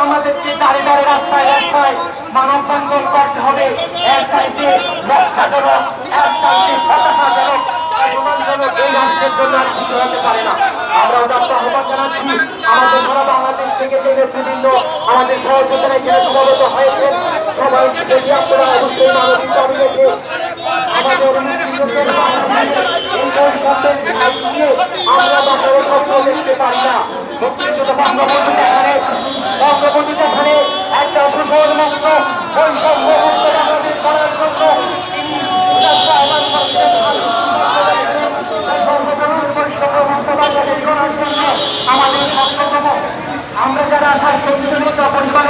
আমাদেরকে দাঁড়িয়ে রাস্তায় রাস্তায় মানব এক সাইডে রক্ষাজনক এক আর কিছু হতে পারে না আমরা বাংলাদেশ থেকে যে নেতৃবৃন্দ আমাদের সহযোগিতারা এখানে সমবেত হয়েছেন সবাই আপনারা অবশ্যই মানবিক দাবি রেখে আমাদের আমরা না একটা শোষণ মুক্ত আমরা যারা স্বাস্থ্য পরিবার